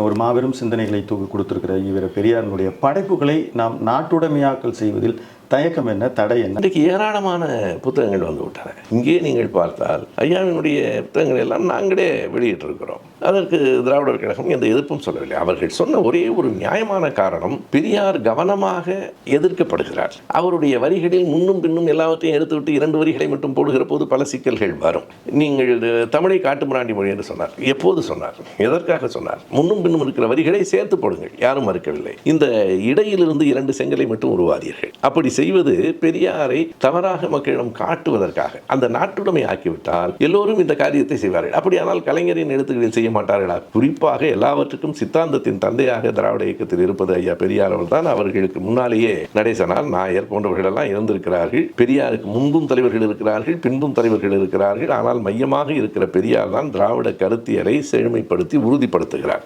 ஒரு மாபெரும் சிந்தனைகளை தூக்கி கொடுத்திருக்கிற இவர் பெரியாரினுடைய படைப்புகளை நாம் நாட்டுடைமையாக்கல் செய்வதில் தயக்கம் என்ன தடை என்ன? இன்றைக்கு ஏராளமான புத்தகங்கள் வந்து விட்டன. இங்கே நீங்கள் பார்த்தால் ஐயாவினுடைய புத்தகங்கள் எல்லாம் நாங்களே வெளியிட்டிருக்கிறோம். அதற்கு திராவிடர் கழகம் எந்த எதிர்ப்பும் சொல்லவில்லை. அவர்கள் சொன்ன ஒரே ஒரு நியாயமான காரணம் பெரியார் கவனமாக எதிர்க்கப்படுகிறார். அவருடைய வரிகளில் முன்னும் பின்னும் எல்லாவற்றையும் எடுத்துவிட்டு இரண்டு வரிகளை மட்டும் போடுகிற போது பல சிக்கல்கள் வரும். நீங்கள் தமிழை காட்டுமிராண்டி மொழி என்று சொன்னார். எப்போது சொன்னார்? எதற்காக சொன்னார்? முன்னும் பின்னும் இருக்கிற வரிகளை சேர்த்து போடுங்கள். யாரும் மறுக்கவில்லை. இந்த இடையிலிருந்து இரண்டு செங்கலை மட்டும் உருவாதீர்கள். அப்படி செய்வது பெரியாரை தவறாக மக்களிடம் காட்டுவதற்காக. அந்த நாட்டுடைமை ஆக்கிவிட்டால் எல்லோரும் இந்த காரியத்தை செய்வார்கள். அப்படியானால் கலைஞரின் எழுத்துக்களில் செய்ய மாட்டார்களா? குறிப்பாக எல்லாவற்றுக்கும் சித்தாந்தத்தின் தந்தையாக திராவிட இயக்கத்தில் இருப்பது ஐயா பெரியார் அவர்கள் தான் அவர்களுக்கு முன்னாலேயே நடேசனால் நாயர் போன்றவர்கள் எல்லாம் இருந்திருக்கிறார்கள். பெரியாருக்கு முன்பும் தலைவர்கள் இருக்கிறார்கள் பின்பும் தலைவர்கள் இருக்கிறார்கள். ஆனால் மையமாக இருக்கிற பெரியார் தான் திராவிட கருத்தியலை செழுமைப்படுத்தி உறுதிப்படுத்துகிறார்.